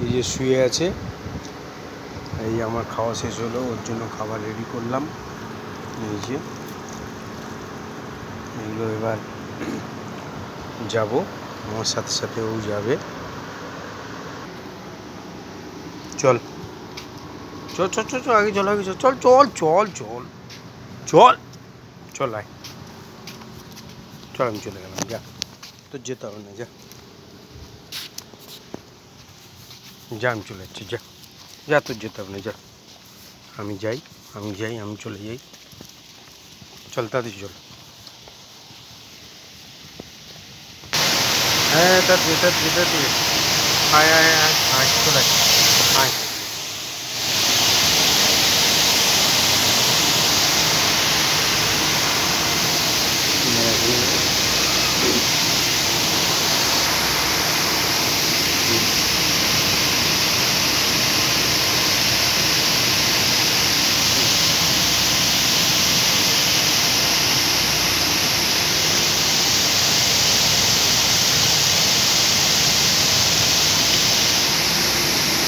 এই যে শুয়ে আছে, এই আমার খাওয়া শেষ হলো, ওর জন্য খাবার রেডি করলাম। এই যে, এগুলো এবার যাব, আমার সাথে সাথে ও যাবে। চল। চল চল চল চল, আগে চল আগে চল চল চল চল চল চল চল, আয়। চল, আমি চলে গেলাম, যা। তোর যেতে হবে না, যা। যা আমি চলে যাচ্ছি যা যা তোর যেতে হবে না যা আমি যাই আমি যাই আমি চলে যাই চল তাড়াতাড়ি চল হ্যাঁ তাড়াতাড়ি তাড়াতাড়ি তাড়াতাড়ি আয় আয় আয় আয় চলে আয় আয়